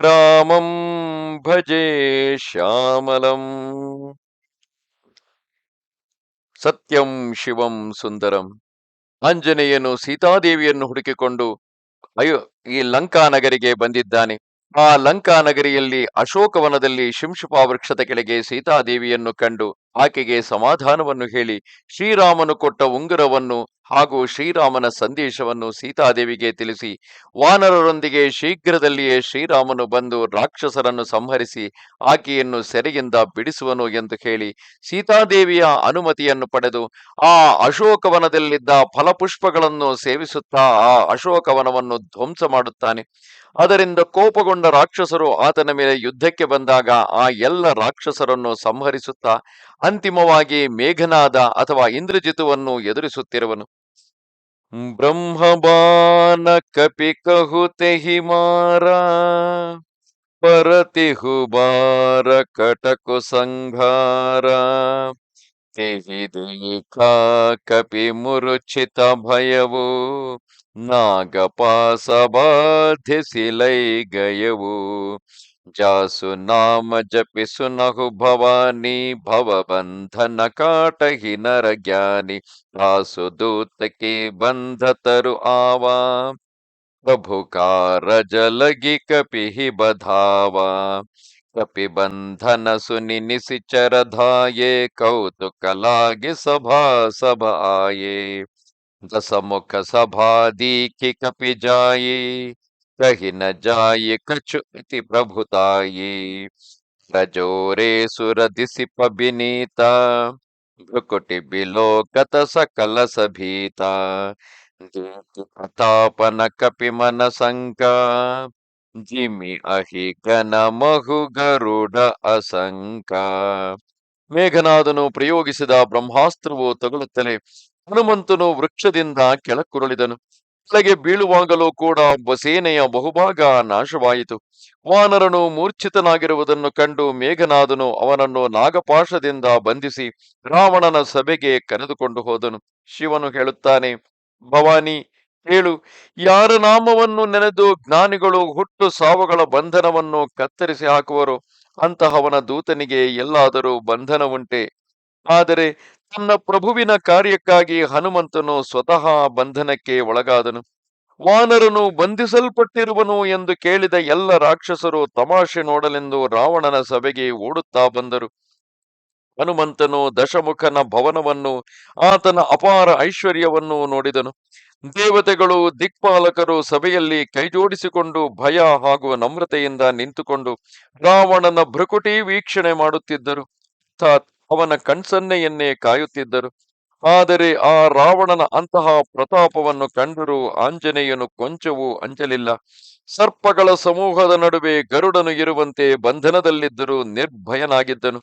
ರಾಮಂ ಭಜೆ ಶ್ಯಾಮಲಂ ಸತ್ಯಂ ಶಿವಂ ಸುಂದರಂ ಆಂಜನೇಯನು ಸೀತಾದೇವಿಯನ್ನು ಹುಡುಕಿಕೊಂಡು, ಅಯ್ಯೋ, ಈ ಲಂಕಾ ನಗರಿಗೆ ಬಂದಿದ್ದಾನೆ. ಆ ಲಂಕಾ ನಗರಿಯಲ್ಲಿ ಅಶೋಕವನದಲ್ಲಿ ಶಿಂಶುಪಾ ವೃಕ್ಷದ ಕೆಳಗೆ ಸೀತಾದೇವಿಯನ್ನು ಕಂಡು, ಆಕೆಗೆ ಸಮಾಧಾನವನ್ನು ಹೇಳಿ, ಶ್ರೀರಾಮನು ಕೊಟ್ಟ ಉಂಗುರವನ್ನು ಹಾಗೂ ಶ್ರೀರಾಮನ ಸಂದೇಶವನ್ನು ಸೀತಾದೇವಿಗೆ ತಿಳಿಸಿ, ವಾನರರೊಂದಿಗೆ ಶೀಘ್ರದಲ್ಲಿಯೇ ಶ್ರೀರಾಮನು ಬಂದು ರಾಕ್ಷಸರನ್ನು ಸಂಹರಿಸಿ ಆಕೆಯನ್ನು ಸೆರೆಯಿಂದ ಬಿಡಿಸುವನು ಎಂದು ಹೇಳಿ, ಸೀತಾದೇವಿಯ ಅನುಮತಿಯನ್ನು ಪಡೆದು ಆ ಅಶೋಕವನದಲ್ಲಿದ್ದ ಫಲಪುಷ್ಪಗಳನ್ನು ಸೇವಿಸುತ್ತಾ ಆ ಅಶೋಕವನವನ್ನು ಧ್ವಂಸ ಮಾಡುತ್ತಾನೆ. ಅದರಿಂದ ಕೋಪಗೊಂಡ ರಾಕ್ಷಸರು ಆತನ ಮೇಲೆ ಯುದ್ಧಕ್ಕೆ ಬಂದಾಗ ಆ ಎಲ್ಲ ರಾಕ್ಷಸರನ್ನು ಸಂಹರಿಸುತ್ತಾ ಅಂತಿಮವಾಗಿ ಮೇಘನಾದ ಅಥವಾ ಇಂದ್ರಜಿತುವನ್ನು ಎದುರಿಸುತ್ತಿರುವನು. ಬ್ರಹ್ಮಬಾನ ಕಪಿ ಕಹುತೆ ಹಿಮಾರ ಪರತಿಹು ಬಾರ ಕಟಕು ಸಂಘಾರ. ಕಪಿ ಮುರುಚಿತ ಭಯವು ನಾಗಪಾಸ ಬಾಧಿಸಿಲೈ ಗಯವು ಜಾಸು ನಾಮ ಜಪಿಸು ನಹು ಭವಾನಿ ಭವಬಂಧನ ಕಾಟಹಿ ನರ ಜ್ಞಾನಿ ಆಸು ದೂತಕ್ಕೆ ಬಂಧ ತರು ಆವಾ ಪ್ರಭು ಕಾರಜ ಲಗಿ ಕಪಿಹಿ ಬಧಾವಾ ಕಪಿ ಬಂಧನ ಸುನಿ ನಿಸಿಚರ ಧಾಯೆ ಕೌತುಕ ಲಾಗಿ ಸಭಾ ಸಭ ಆಯೆ दसमुख मुख कपि जाये, कही न जाये कछु इति प्रभुताई रजोरे सुर पबिनीता भ्रुकुटि बिलोकत सकल सभीता तापन कपि मन शङ्का जिमि अहि गणमहु गरुड असंका ಮೇಘನಾದನು ಪ್ರಯೋಗಿಸಿದ ಬ್ರಹ್ಮಾಸ್ತ್ರವು ತಗುಲುತ್ತಲೇ ಹನುಮಂತನು ವೃಕ್ಷದಿಂದ ಕೆಳಕುರುಳಿದನು. ಕೆಳಗೆ ಬೀಳುವಾಗಲೂ ಕೂಡ ಸೇನೆಯ ಬಹುಭಾಗ ನಾಶವಾಯಿತು. ವಾನರನು ಮೂರ್ಛಿತನಾಗಿರುವುದನ್ನು ಕಂಡು ಮೇಘನಾದನು ಅವನನ್ನು ನಾಗಪಾಶದಿಂದ ಬಂಧಿಸಿ ರಾವಣನ ಸಭೆಗೆ ಕರೆದುಕೊಂಡು ಹೋದನು. ಶಿವನು ಹೇಳುತ್ತಾನೆ, ಭವಾನಿ ಹೇಳು ಯಾರ ನಾಮವನ್ನು ನೆನೆದು ಜ್ಞಾನಿಗಳು ಹುಟ್ಟು ಸಾವುಗಳ ಬಂಧನವನ್ನು ಕತ್ತರಿಸಿ ಹಾಕುವರು? ಅಂತಹವನ ದೂತನಿಗೆ ಎಲ್ಲಾದರೂ ಬಂಧನ ಉಂಟೆ. ಆದರೆ ತನ್ನ ಪ್ರಭುವಿನ ಕಾರ್ಯಕ್ಕಾಗಿ ಹನುಮಂತನು ಸ್ವತಃ ಬಂಧನಕ್ಕೆ ಒಳಗಾದನು. ವಾನರನು ಬಂಧಿಸಲ್ಪಟ್ಟಿರುವನು ಎಂದು ಕೇಳಿದ ಎಲ್ಲ ರಾಕ್ಷಸರು ತಮಾಷೆ ನೋಡಲೆಂದು ರಾವಣನ ಸಭೆಗೆ ಓಡುತ್ತಾ ಬಂದರು. ಹನುಮಂತನು ದಶಮುಖನ ಭವನವನ್ನು, ಆತನ ಅಪಾರ ಐಶ್ವರ್ಯವನ್ನು ನೋಡಿದನು. ದೇವತೆಗಳು, ದಿಕ್ಪಾಲಕರು ಸಭೆಯಲ್ಲಿ ಕೈಜೋಡಿಸಿಕೊಂಡು ಭಯ ಹಾಗೂ ನಮ್ರತೆಯಿಂದ ನಿಂತುಕೊಂಡು ರಾವಣನ ಭ್ರಕುಟಿ ವೀಕ್ಷಣೆ ಮಾಡುತ್ತಿದ್ದರು. ಅರ್ಥಾತ್ ಅವನ ಕಣ್ಸನ್ನೆಯನ್ನೇ ಕಾಯುತ್ತಿದ್ದರು. ಆದರೆ ಆ ರಾವಣನ ಅಂತಹ ಪ್ರತಾಪವನ್ನು ಕಂಡರೂ ಆಂಜನೇಯನು ಕೊಂಚವೂ ಅಂಜಲಿಲ್ಲ. ಸರ್ಪಗಳ ಸಮೂಹದ ನಡುವೆ ಗರುಡನು ಇರುವಂತೆ ಬಂಧನದಲ್ಲಿದ್ದರೂ ನಿರ್ಭಯನಾಗಿದ್ದನು.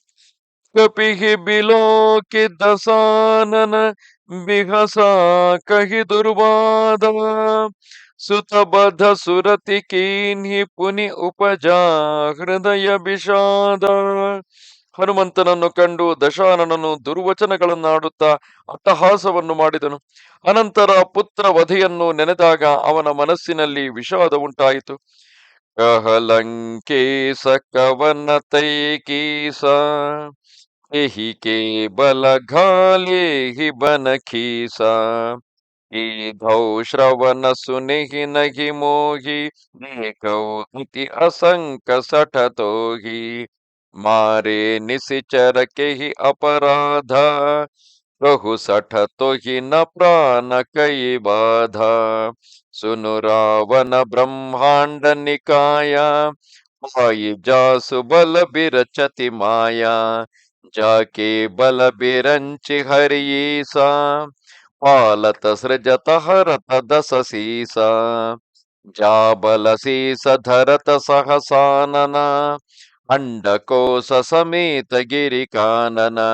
ಕಪಿಹಿ ಬಿಲೋಕಿ ದಸಾನನ ಬಿಹಸ ಕಹಿ ದುರ್ವಾದ. ಸುತಬದ್ಧ ಸುರತಿ ಕೀನ್ಹಿ ಪುನಿ ಉಪಜ ಹೃದಯ ವಿಷಾದ ಹನುಮಂತನನ್ನು ಕಂಡು ದಶಾನನನು ದುರ್ವಚನಗಳನ್ನಾಡುತ್ತಾ ಅಟ್ಟಹಾಸವನ್ನು ಮಾಡಿದನು. ಅನಂತರ ಪುತ್ರ ವಧೆಯನ್ನು ನೆನೆದಾಗ ಅವನ ಮನಸ್ಸಿನಲ್ಲಿ ವಿಷಾದ ಉಂಟಾಯಿತು. ಕಹಲಂಕೇಸ ಕವನ ತೈಕೀಸ. एही के बल घाले ही बन खीसा। धौ श्रवण सुनिहि नहि मोहि, देखौ इति असंक सठ सठतोहि मारे निशिचर के ही अपराधा कहु सठ तो ही न प्राण कई बाधा। सुनु रावण ब्रह्मांड निकाया भाई जासु बल बिरचति माया। जाके बल बिरंच हरियसा पालत सृजत हरत दस सीसा। जा बल शीस धरत सहसानना अंडकोश समेत गिरी कानना।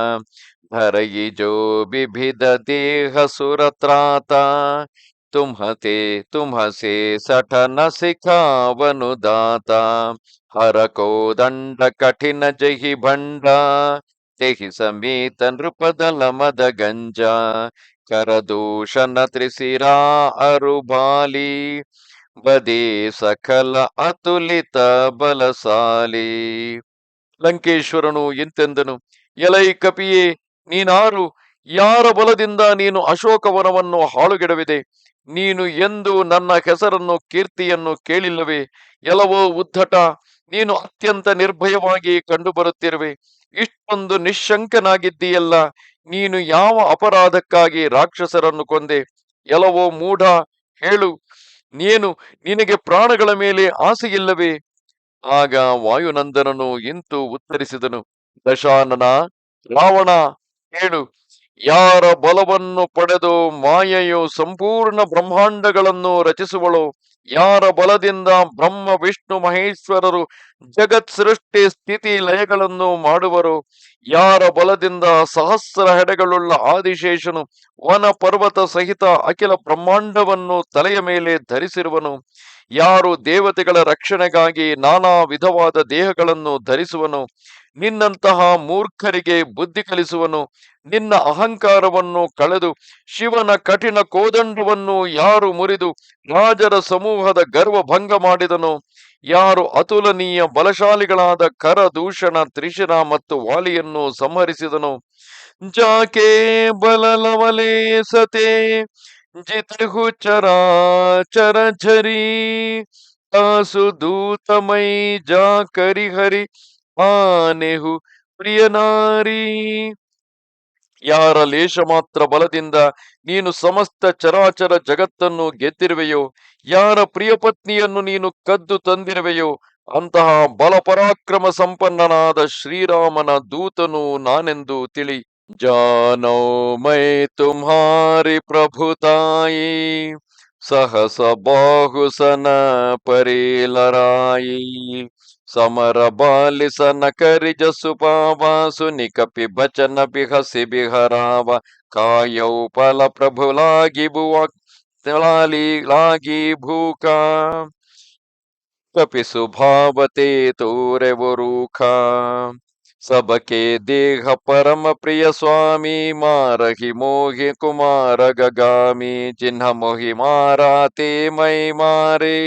धरयि जो विभिद देह सुरत्राता, तुम्हते तुम्हसे सठ न सिखावनुदाता हर को दंड कठिन जहि भंडा ತೆಹಿ ಸಮೀತ ನೃಪದ ಲಮದ ಗಂಜ, ಕರದೂಷಣ ತ್ರಿಸಿರಾ ಅರುಬಾಲಿ ಬದಿ ಸಕಲ ಅತುಲಿತ ಬಲಸಾಲಿ. ಲಂಕೇಶ್ವರನು ಎಂತೆಂದನು, ಎಲೈ ಕಪಿಯೇ, ನೀನಾರು ಯಾರ ಬಲದಿಂದ ನೀನು ಅಶೋಕವನವನ್ನು ಹಾಳುಗೆಡವಿದೆ? ನೀನು ಎಂದು ನನ್ನ ಹೆಸರನ್ನು ಕೀರ್ತಿಯನ್ನು ಕೇಳಿಲ್ಲವೆ? ಎಲ್ಲವೋ ಉದ್ಧಟ, ನೀನು ಅತ್ಯಂತ ನಿರ್ಭಯವಾಗಿ ಕಂಡುಬರುತ್ತಿರುವೆ. ಇಷ್ಟೊಂದು ನಿಶಂಕನಾಗಿದ್ದೀಯಲ್ಲ ನೀನು ಯಾವ ಅಪರಾಧಕ್ಕಾಗಿ ರಾಕ್ಷಸರನ್ನು ಕೊಂದೆ? ಎಲ್ಲವೋ ಮೂಢ, ಹೇಳು. ನೀನು, ನಿನಗೆ ಪ್ರಾಣಗಳ ಮೇಲೆ ಆಸೆಯಿಲ್ಲವೇ? ಆಗ ವಾಯುನಂದನನು ಇಂತು ಉತ್ತರಿಸಿದನು. ದಶಾನನ, ರಾವಣ, ಹೇಳು. ಯಾರ ಬಲವನ್ನು ಪಡೆದು ಮಾಯೆಯು ಸಂಪೂರ್ಣ ಬ್ರಹ್ಮಾಂಡಗಳನ್ನು ರಚಿಸುವಳು? ಯಾರ ಬಲದಿಂದ ಬ್ರಹ್ಮ, ವಿಷ್ಣು, ಮಹೇಶ್ವರರು ಜಗತ್ ಸೃಷ್ಟಿ ಸ್ಥಿತಿ ಲಯಗಳನ್ನು ಮಾಡುವರು. ಯಾರ ಬಲದಿಂದ ಸಹಸ್ರ ಹೆಡೆಗಳುಳ್ಳ ಆದಿಶೇಷನು ವನ ಪರ್ವತ ಸಹಿತ ಅಖಿಲ ಬ್ರಹ್ಮಾಂಡವನ್ನು ತಲೆಯ ಮೇಲೆ ಧರಿಸಿರುವನು. ಯಾರು ದೇವತೆಗಳ ರಕ್ಷಣೆಗಾಗಿ ನಾನಾ ವಿಧವಾದ ದೇಹಗಳನ್ನು ಧರಿಸುವನು. ನಿನ್ನಂತಹ ಮೂರ್ಖರಿಗೆ ಬುದ್ಧಿ ಕಲಿಸುವನು, ನಿನ್ನ ಅಹಂಕಾರವನ್ನು ಕಳೆದು ಶಿವನ ಕಠಿಣ ಕೋದಂಡವನ್ನು ಯಾರು ಮುರಿದು ರಾಜರ ಸಮೂಹದ ಗರ್ವ ಭಂಗ ಮಾಡಿದನು? ಯಾರು ಅತುಲನೀಯ ಬಲಶಾಲಿಗಳಾದ ಕರ ದೂಷಣ ತ್ರಿಶಿರ ಮತ್ತು ವಾಲಿಯನ್ನು ಸಂಹರಿಸಿದನು? ಜಾಕೆ ಬಲಲವಲೇ ಸತೆ, ಜಿತಹು ಚರಾಚರ ಝರಿ ದೂತಮೈ ಜಾ ಕರಿ ಹರಿ ಆನೆಹು ಪ್ರಿಯನಾರಿ. ಯಾರ ಲೇಷ ಮಾತ್ರ ಬಲದಿಂದ ನೀನು ಸಮಸ್ತ ಚರಾಚರ ಜಗತ್ತನ್ನು ಗೆದ್ದಿರುವೆಯೋ, ಯಾರ ಪ್ರಿಯ ಪತ್ನಿಯನ್ನು ನೀನು ಕದ್ದು ತಂದಿರುವೆಯೋ, ಅಂತಹ ಬಲಪರಾಕ್ರಮ ಸಂಪನ್ನನಾದ ಶ್ರೀರಾಮನ ದೂತನು ನಾನೆಂದು ತಿಳಿ. ಜಾನೋ ಮೈ ಪ್ರಭು ಪ್ರಭುತಾಯಿ ಸಹಸ ಬಾಹುಸನ ಪರಿಲರಾಯಿ. ಸಮರ ಬಾಲಿಸನ ಕರಿಜ ಸುಪಾವಾಸುನಿ ಕಪಿ ಬಚನ ಬಿಹಸಿ ಬಿಹರಾವ ಕಾಯೌ ಫಲ ಪ್ರಭುಲಾಗಿ ಭುವ ಲಾಗಿ ಭೂಕ ಕಪಿ ಸುಭಾವತೆ ತೂರೆವರೂಖ ಸಬಕೆ ದೇಹ ಪರಮ ಪ್ರಿಯ ಸ್ವಾಮಿ, ಮಾರಹಿ ಮೋಹಿ ಕುಮಾರ ಗಗಾಮಿ ಚಿಹ್ನ ಮೋಹಿ ಮಾರಾತೆ ಮೈ ಮಾರೇ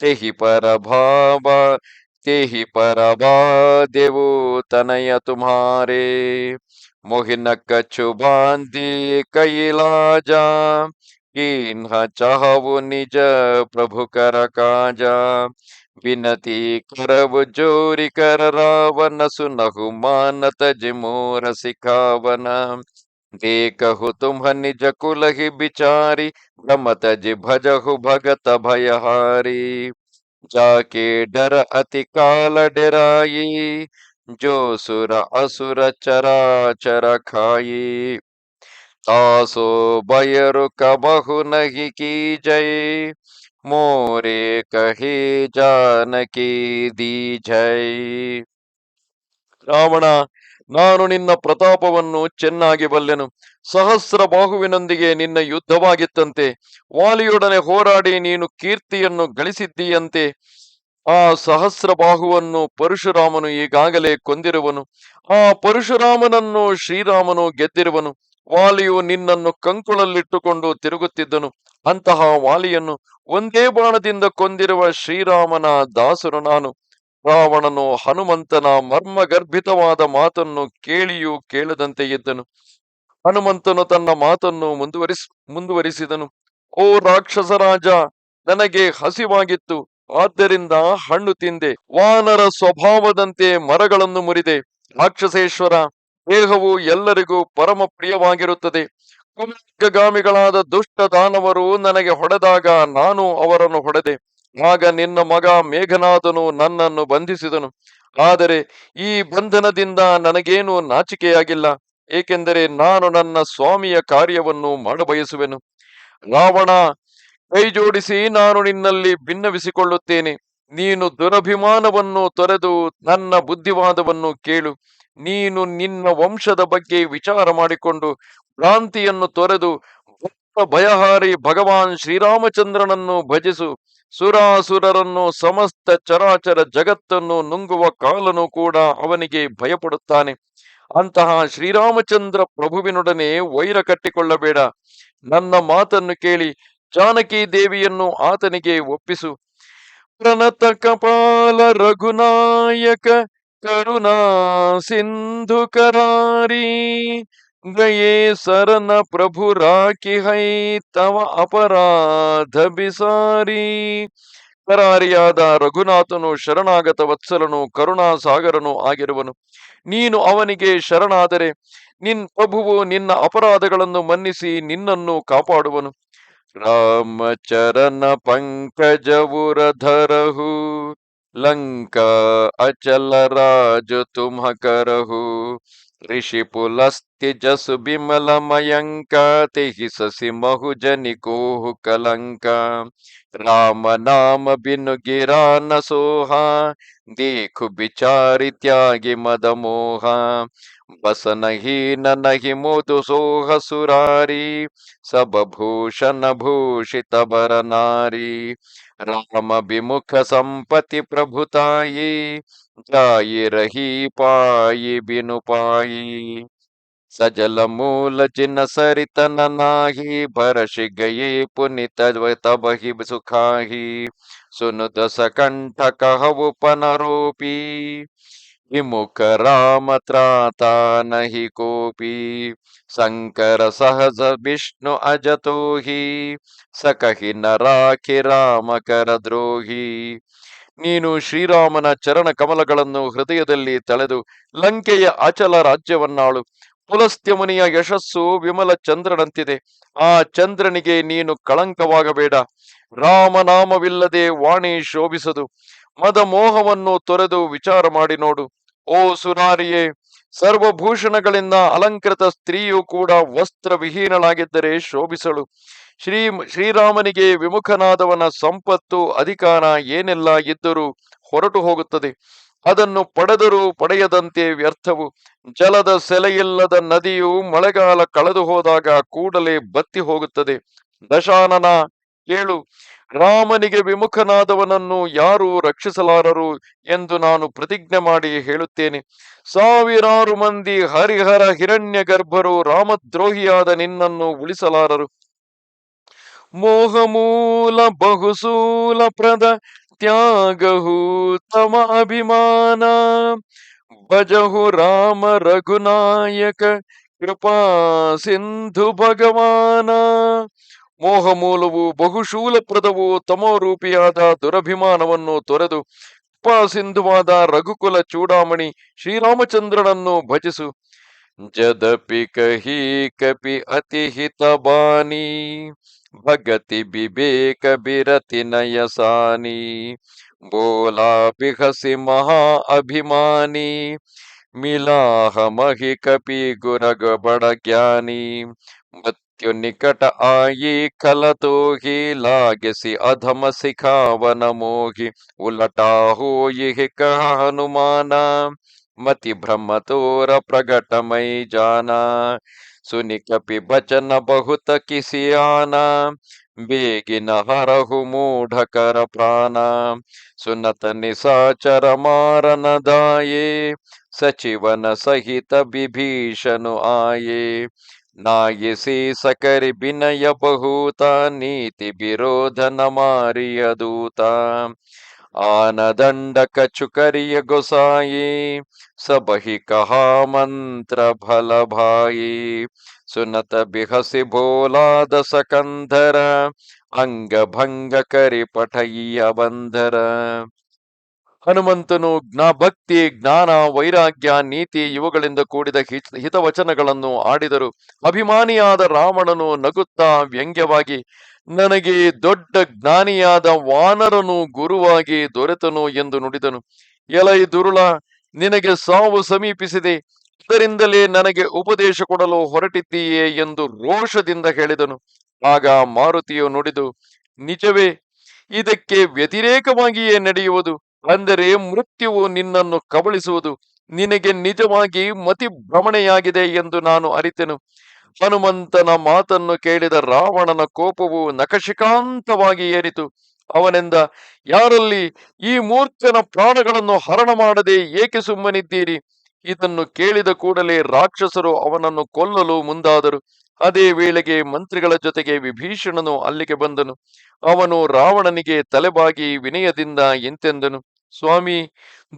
तेहि पर भाव तेहि पर देवो तनय तुम्हारे। मोहि न कछु बांधी कैलाजा किन्ह चाहु निज प्रभु कर काजा। विनती करब जोरी कर रावण, सुनहु मानत जिमोर सिखावन। देखहु तुम निज कुल ही बिचारी, भ्रमत जि भजहु भगत भयहारी। जाके डर अति काल डराई जो सुर असुर चरा चर खाई तासो बयरु कबहु नहीं की जय, मोरे कहे जानकी दी जय। रावणा ನಾನು ನಿನ್ನ ಪ್ರತಾಪವನ್ನು ಚೆನ್ನಾಗಿ ಬಲ್ಲೆನು. ಸಹಸ್ರ ಬಾಹುವಿನೊಂದಿಗೆ ನಿನ್ನ ಯುದ್ಧವಾಗಿತ್ತಂತೆ. ವಾಲಿಯೊಡನೆ ಹೋರಾಡಿ ನೀನು ಕೀರ್ತಿಯನ್ನು ಗಳಿಸಿದ್ದೀಯಂತೆ. ಆ ಸಹಸ್ರ ಬಾಹುವನ್ನು ಪರಶುರಾಮನು ಈಗಾಗಲೇ ಕೊಂದಿರುವನು. ಆ ಪರಶುರಾಮನನ್ನು ಶ್ರೀರಾಮನು ಗೆದ್ದಿರುವನು. ವಾಲಿಯು ನಿನ್ನನ್ನು ಕಂಕುಳಲ್ಲಿಟ್ಟುಕೊಂಡು ತಿರುಗುತ್ತಿದ್ದನು. ಅಂತಹ ವಾಲಿಯನ್ನು ಒಂದೇ ಬಾಣದಿಂದ ಕೊಂದಿರುವ ಶ್ರೀರಾಮನ ದಾಸರು ನಾನು. ರಾವಣನು ಹನುಮಂತನ ಮರ್ಮಗರ್ಭಿತವಾದ ಮಾತನ್ನು ಕೇಳಿಯೂ ಕೇಳದಂತೆ ಇದ್ದನು ಹನುಮಂತನು ತನ್ನ ಮಾತನ್ನು ಮುಂದುವರಿಸ್, ಮುಂದುವರಿಸಿದನು. ಓ ರಾಕ್ಷಸ ರಾಜ, ನನಗೆ ಹಸಿವಾಗಿತ್ತು. ಆದ್ದರಿಂದ ಹಣ್ಣು ತಿಂದೆ. ವಾನರ ಸ್ವಭಾವದಂತೆ ಮರಗಳನ್ನು ಮುರಿದೆ. ರಾಕ್ಷಸೇಶ್ವರ, ದೇಹವು ಎಲ್ಲರಿಗೂ ಪರಮ ಪ್ರಿಯವಾಗಿರುತ್ತದೆ. ಕುಮಾರ್ಗಾಮಿಗಳಾದ ದುಷ್ಟ ದಾನವರು ನನಗೆ ಹೊಡೆದಾಗ ನಾನು ಅವರನ್ನು ಹೊಡೆದೆ. ಆಗ ನಿನ್ನ ಮಗ ಮೇಘನಾದನು ನನ್ನನ್ನು ಬಂಧಿಸಿದನು. ಆದರೆ ಈ ಬಂಧನದಿಂದ ನನಗೇನು ನಾಚಿಕೆಯಾಗಿಲ್ಲ. ಏಕೆಂದರೆ ನಾನು ನನ್ನ ಸ್ವಾಮಿಯ ಕಾರ್ಯವನ್ನು ಮಾಡಬಯಸುವೆನು. ರಾವಣ, ಕೈ ಜೋಡಿಸಿ ನಾನು ನಿನ್ನಲ್ಲಿ ಭಿನ್ನವಿಸಿಕೊಳ್ಳುತ್ತೇನೆ. ನೀನು ದುರಭಿಮಾನವನ್ನು ತೊರೆದು ನನ್ನ ಬುದ್ಧಿವಾದವನ್ನು ಕೇಳು. ನೀನು ನಿನ್ನ ವಂಶದ ಬಗ್ಗೆ ವಿಚಾರ ಮಾಡಿಕೊಂಡು ಭ್ರಾಂತಿಯನ್ನು ತೊರೆದು ಭಕ್ತ ಭಯಹಾರಿ ಭಗವಾನ್ ಶ್ರೀರಾಮಚಂದ್ರನನ್ನು ಭಜಿಸು. ಸುರಾಸುರರನ್ನು ಸಮಸ್ತ ಚರಾಚರ ಜಗತ್ತನ್ನು ನುಂಗುವ ಕಾಲನು ಕೂಡ ಅವನಿಗೆ ಭಯಪಡುತ್ತಾನೆ. ಅಂತಹ ಶ್ರೀರಾಮಚಂದ್ರ ಪ್ರಭುವಿನೊಡನೆ ವೈರ ಕಟ್ಟಿಕೊಳ್ಳಬೇಡ. ನನ್ನ ಮಾತನ್ನು ಕೇಳಿ ಜಾನಕಿ ದೇವಿಯನ್ನು ಆತನಿಗೆ ಒಪ್ಪಿಸು. ಪ್ರಣತ ಕಪಾಲ ರಘುನಾಯಕ, ಕರುಣಾ ಸಿಂಧು ಕರಾರಿ ಗಯೇ ಸರನ ಪ್ರಭು ರಾಕಿ ಹೈ ತವ ಅಪರಾಧ ಬಿಸಾರಿ ಕರಾರಿಯಾದ ರಘುನಾಥನು ಶರಣಾಗತ ವತ್ಸಲನು ಕರುಣಾ ಸಾಗರನು ಆಗಿರುವನು. ನೀನು ಅವನಿಗೆ ಶರಣಾದರೆ, ನಿನ್ ಪ್ರಭುವು ನಿನ್ನ ಅಪರಾಧಗಳನ್ನು ಮನ್ನಿಸಿ ನಿನ್ನನ್ನು ಕಾಪಾಡುವನು. ರಾಮಚರಣ ಪಂಕಜವುರಧರಹು ಲಂಕಾ ಅಚಲ ರಾಜು ತುಮ ಕರಹು ಋಷಿ ಪುಲಸ್ತಿ ಜಸು ಬಿಮಲ ಮಯಂಕ ತಿಹಿ ಸಸಿ ಮಹು ಜನಿ ಕೋಹು ನನಹಿ ರಾಮ ನಾಮ ಬಿನು ಗಿರಾನ ಸೋಹ ದೇಖು ಬಿಚಾರಿ ತ್ಯಾಗಿ ಮದ ಮೋಹ ಬಸ ನಹಿ ನಹಿ ಮೋದು ಸೋಹ ಸುರಾರಿ ಭೂಷಿತ ಬರ ನಾರಿ ರಾಮ ವಿಮುಖ ಸಂಪತಿ ಪ್ರಭುತಾಯಿ ಜಾಯಿ ರಹಿ ಪಾಯಿ ಬಿನು ಪಾಯಿ ಸಜಲ ಮೂಲ ಚಿನ್ನ ಸರಿತನ ನಾಹಿ ಭರಷಿ ಗಯೇ ಪುನಿತ ತಬಹಿ ಸುಖಾಹಿ ಸುನು ಸಕಂಠ ಕಹವು ಪನರೋಪಿ. ತ್ರಾತ ನಹಿ ಕೋಪಿ ಶಂಕರ ಸಹಜ ವಿಷ್ಣು ಅಜತೋಹಿ ಸಕಹಿ ನ ರಾಖಿ ರಾಮ ಕರ ದ್ರೋಹಿ ನೀನು ಶ್ರೀರಾಮನ ಚರಣ ಕಮಲಗಳನ್ನು ಹೃದಯದಲ್ಲಿ ತಳೆದು ಲಂಕೆಯ ಅಚಲ ರಾಜ್ಯವನ್ನಾಳು. ಪುಲಸ್ತ್ಯಮುನಿಯ ಯಶಸ್ಸು ವಿಮಲ ಚಂದ್ರನಂತಿದೆ. ಆ ಚಂದ್ರನಿಗೆ ನೀನು ಕಳಂಕವಾಗಬೇಡ. ರಾಮನಾಮವಿಲ್ಲದೆ ವಾಣಿ ಶೋಭಿಸದು. ಮದ ಮೋಹವನ್ನು ತೊರೆದು ವಿಚಾರ ಮಾಡಿ ನೋಡು. ಓ ಸುನಾರಿಯೇ, ಸರ್ವಭೂಷಣಗಳಿಂದ ಅಲಂಕೃತ ಸ್ತ್ರೀಯು ಕೂಡ ವಸ್ತ್ರವಿಹೀನಳಾಗಿದ್ದರೆ ಶೋಭಿಸಳು. ಶ್ರೀ, ಶ್ರೀರಾಮನಿಗೆ ವಿಮುಖನಾದವನ ಸಂಪತ್ತು ಅಧಿಕಾರ ಏನೆಲ್ಲ ಇದ್ದರೂ ಹೊರಟು ಹೋಗುತ್ತದೆ. ಅದನ್ನು ಪಡೆದರೂ ಪಡೆಯದಂತೆ ವ್ಯರ್ಥವು. ಜಲದ ಸೆಲೆಯಿಲ್ಲದ ನದಿಯು ಮಳೆಗಾಲ ಕಳೆದು ಹೋದಾಗ ಕೂಡಲೇ ಬತ್ತಿ ಹೋಗುತ್ತದೆ. ದಶಾನನ ಕೇಳು. ರಾಮನಿಗೆ ವಿಮುಖನಾದವನನ್ನು ಯಾರು ರಕ್ಷಿಸಲಾರರು ಎಂದು ನಾನು ಪ್ರತಿಜ್ಞೆ ಮಾಡಿ ಹೇಳುತ್ತೇನೆ. ಸಾವಿರಾರು ಮಂದಿ ಹರಿಹರ ಹಿರಣ್ಯ ಗರ್ಭರು ರಾಮದ್ರೋಹಿಯಾದ ನಿನ್ನನ್ನು ಉಳಿಸಲಾರರು. ಮೋಹಮೂಲ ಬಹುಸೂಲ ಪ್ರದ ತ್ಯಾಗಹು ತಮ ಅಭಿಮಾನ. ಭಜಹು ರಾಮ, ರಘುನಾಯಕ, ಕೃಪಾ ಸಿಂಧು, ಭಗವಾನ. ಮೋಹಮೂಲವು ಬಹುಶೂಲಪ್ರದವು ತಮೋರೂಪಿಯಾದ ದುರಭಿಮಾನವನ್ನು ತೊರೆದು ಕೃಪಾ ಸಿಂಧುವಾದ ರಘುಕುಲ ಚೂಡಾಮಣಿ ಶ್ರೀರಾಮಚಂದ್ರನನ್ನು ಭಜಿಸು. ಜದಪಿ ಕಹಿ ಕಪಿ ಅತಿಹಿತ ಬಾನಿ, ಭಗತಿ ಬಿಬೇಕ ಬಿರತಿ ನಯಸಾನಿ, ಬೋಲಾ ಬಿಹಸಿ ಮಹಾ ಅಭಿಮಾನಿ, ಮಿಲಾಹ ಮಹಿ ಕಪಿ ಗುರಗ ಬಡ ಜ್ಞಾನಿ क्यों निकट आई खल तो ही लागसी अधम सिखावन मोहि। उलटा हो यह कहा हनुमाना, मति भ्रम तोर प्रगट मई जाना। सुनि कपि बचन बहुत किसी आना बेगिन हरहु मूढ़ कर प्राणा। सुनत निशाचर मारन दाये, सचिवन सहित विभीषण आए। ನಾಯಿಸಿ ಸಕರಿ ಬಿನಯ ಬಹುತ ನೀತಿ ವಿರೋಧನ ಮಾರಿಯ ದೂತ ಆನದಂಡ ಕಚುಕರಿಯ ಗೊಸಾಯಿ ಸಬಹಿ ಕಹಾ ಮಂತ್ರ ಫಲ ಭಾಯಿ ಸುನತ ಬಿಹಸಿ ಭೋಲಾದ ಸಕಂಧರ ಅಂಗ ಭಂಗ ಕರಿ ಪಠಯಿಯ ಬಂಧರ ಹನುಮಂತನು ಜ್ಞಾ ಭಕ್ತಿ, ಜ್ಞಾನ, ವೈರಾಗ್ಯ, ನೀತಿ ಇವುಗಳಿಂದ ಕೂಡಿದ ಹಿತ, ಹಿತವಚನಗಳನ್ನು ಆಡಿದರು. ಅಭಿಮಾನಿಯಾದ ರಾವಣನು ನಗುತ್ತಾ ವ್ಯಂಗ್ಯವಾಗಿ, ನನಗೆ ದೊಡ್ಡ ಜ್ಞಾನಿಯಾದ ವಾನರನು ಗುರುವಾಗಿ ದೊರೆತನು ಎಂದು ನುಡಿದನು. ಎಲೈ ದುರುಳ, ನಿನಗೆ ಸಾವು ಸಮೀಪಿಸಿದೆ. ಇದರಿಂದಲೇ ನನಗೆ ಉಪದೇಶ ಕೊಡಲು ಹೊರಟಿದ್ದೀಯೇ ಎಂದು ರೋಷದಿಂದ ಹೇಳಿದನು. ಆಗ ಮಾರುತಿಯು ನುಡಿದು, ನಿಜವೇ, ಇದಕ್ಕೆ ವ್ಯತಿರೇಕವಾಗಿಯೇ ನಡೆಯುವುದು? ಅಂದರೆ ಮೃತ್ಯುವು ನಿನ್ನನ್ನು ಕಬಳಿಸುವುದು ನಿನಗೆ ನಿಜವಾಗಿ ಮತಿ ಭ್ರಮಣೆಯಾಗಿದೆ ಎಂದು ನಾನು ಅರಿತೆನು. ಹನುಮಂತನ ಮಾತನ್ನು ಕೇಳಿದ ರಾವಣನ ಕೋಪವು ನಖಶಿಕಾಂತವಾಗಿ ಏರಿತು. ಅವನೆಂದ, ಯಾರಲ್ಲಿ ಈ ಮೂರ್ಖನ ಪ್ರಾಣಗಳನ್ನು ಹರಣ ಮಾಡದೆ ಏಕೆ ಸುಮ್ಮನಿದ್ದೀರಿ? ಇದನ್ನು ಕೇಳಿದ ಕೂಡಲೇ ರಾಕ್ಷಸರು ಅವನನ್ನು ಕೊಲ್ಲಲು ಮುಂದಾದರು. ಅದೇ ವೇಳೆಗೆ ಮಂತ್ರಿಗಳ ಜೊತೆಗೆ ವಿಭೀಷಣನು ಅಲ್ಲಿಗೆ ಬಂದನು. ಅವನು ರಾವಣನಿಗೆ ತಲೆಬಾಗಿ ವಿನಯದಿಂದ ಎಂತೆಂದನು ಸ್ವಾಮಿ,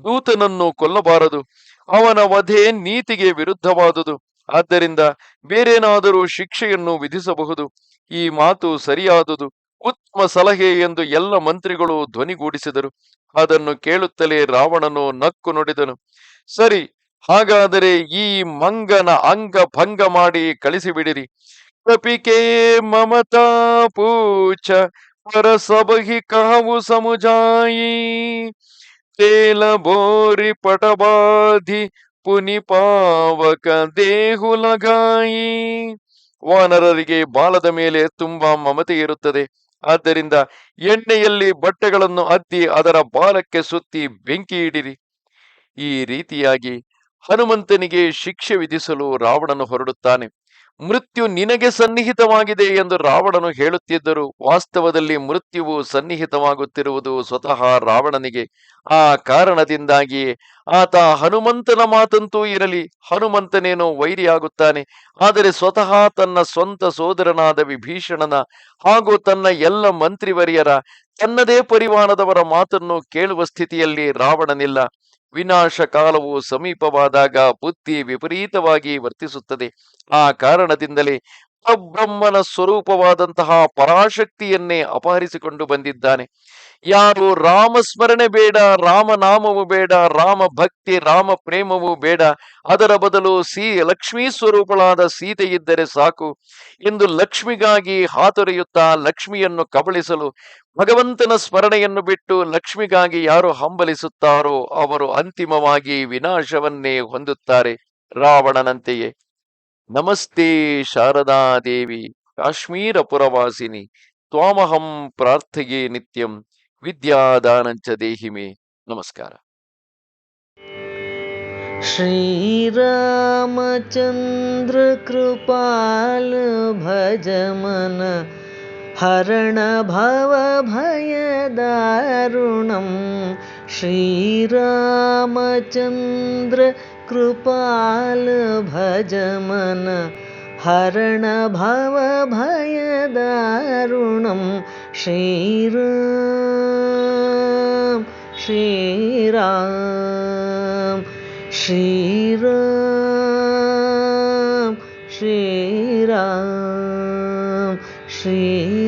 ದೂತನನ್ನು ಕೊಲ್ಲಬಾರದು. ಅವನ ವಧೆ ನೀತಿಗೆ ವಿರುದ್ಧವಾದುದು. ಆದ್ದರಿಂದ ಬೇರೇನಾದರೂ ಶಿಕ್ಷೆಯನ್ನು ವಿಧಿಸಬಹುದು. ಈ ಮಾತು ಸರಿಯಾದುದು. ಉತ್ತಮ ಸಲಹೆ ಎಂದು ಎಲ್ಲ ಮಂತ್ರಿಗಳು ಧ್ವನಿಗೂಡಿಸಿದರು. ಅದನ್ನು ಕೇಳುತ್ತಲೇ ರಾವಣನು ನಕ್ಕು ನುಡಿದನು. ಸರಿ, ಹಾಗಾದರೆ ಈ ಮಂಗನ ಅಂಗ ಭಂಗ ಮಾಡಿ ಕಳಿಸಿಬಿಡಿರಿ. ಕಪಿಕೆ ಮಮತಾ ಪೂಚ, ಪರಸಬಹಿ ಕಾವು ಸಮುಜಾಯಿ. ತೇಲ ಬೋರಿ ಪಟಬಾಧಿ ಪುನಿ ಪಾವಕ ದೇಹು ಲಗಾಯಿ. ವಾನರರಿಗೆ ಬಾಲದ ಮೇಲೆ ತುಂಬಾ ಮಮತೆ ಇರುತ್ತದೆ. ಆದ್ದರಿಂದ ಎಣ್ಣೆಯಲ್ಲಿ ಬಟ್ಟೆಗಳನ್ನು ಅದ್ದಿ ಅದರ ಬಾಲಕ್ಕೆ ಸುತ್ತಿ ಬೆಂಕಿ ಇಡಿರಿ. ಈ ರೀತಿಯಾಗಿ ಹನುಮಂತನಿಗೆ ಶಿಕ್ಷೆ ವಿಧಿಸಲು ರಾವಣನು ಹೊರಡುತ್ತಾನೆ. ಮೃತ್ಯು ನಿನಗೆ ಸನ್ನಿಹಿತವಾಗಿದೆ ಎಂದು ರಾವಣನು ಹೇಳುತ್ತಿದ್ದರು. ವಾಸ್ತವದಲ್ಲಿ ಮೃತ್ಯುವು ಸನ್ನಿಹಿತವಾಗುತ್ತಿರುವುದು ಸ್ವತಃ ರಾವಣನಿಗೆ. ಆ ಕಾರಣದಿಂದಾಗಿ ಆತ ಹನುಮಂತನ ಮಾತಂತೂ ಇರಲಿ, ಹನುಮಂತನೇನೋ ವೈರಿಯಾಗುತ್ತಾನೆ. ಆದರೆ ಸ್ವತಃ ತನ್ನ ಸ್ವಂತ ಸೋದರನಾದ ವಿಭೀಷಣನ ಹಾಗೂ ತನ್ನ ಎಲ್ಲ ಮಂತ್ರಿವರಿಯರ ತನ್ನದೇ ಪರಿವಾರದವರ ಮಾತನ್ನು ಕೇಳುವ ಸ್ಥಿತಿಯಲ್ಲಿ ರಾವಣನಿಲ್ಲ. ವಿನಾಶ ಕಾಲವು ಸಮೀಪವಾದಾಗ ಬುದ್ಧಿ ವಿಪರೀತವಾಗಿ ವರ್ತಿಸುತ್ತದೆ. ಆ ಕಾರಣದಿಂದಲೇ ಪರಬ್ರಹ್ಮನ ಸ್ವರೂಪವಾದಂತಹ ಪರಾಶಕ್ತಿಯನ್ನೇ ಅಪಹರಿಸಿಕೊಂಡು ಬಂದಿದ್ದಾನೆ. ಯಾರು ರಾಮ ಸ್ಮರಣೆ ಬೇಡ, ರಾಮನಾಮವು ಬೇಡ ರಾಮ ಭಕ್ತಿ ರಾಮ ಪ್ರೇಮವು ಬೇಡ, ಅದರ ಬದಲು ಸೀ ಲಕ್ಷ್ಮೀ ಸ್ವರೂಪಳಾದ ಸೀತೆ ಇದ್ದರೆ ಸಾಕು. ಎಂದು ಲಕ್ಷ್ಮಿಗಾಗಿ ಹಾತೊರೆಯುತ್ತಾ ಲಕ್ಷ್ಮಿಯನ್ನು ಕಬಳಿಸಲು, ಭಗವಂತನ ಸ್ಮರಣೆಯನ್ನು ಬಿಟ್ಟು ಲಕ್ಷ್ಮಿಗಾಗಿ ಯಾರು ಹಂಬಲಿಸುತ್ತಾರೋ ಅವರು ಅಂತಿಮವಾಗಿ ವಿನಾಶವನ್ನೇ ಹೊಂದುತ್ತಾರೆ ರಾವಣನಂತೆಯೇ. नमस्ते शारदादेवी काश्मीरपुरवासिनि त्वामहं प्रार्थये नित्यं विद्यादानञ्च देहि मे नमस्कार श्रीरामचन्द्रकृपाल भजमन हरणभवभयदारुणं श्रीरामचन्द्र कृपाल भजमन हरणभवभयदरुणं श्रीराम श्रीराम श्रीराम श्रीराम। श्री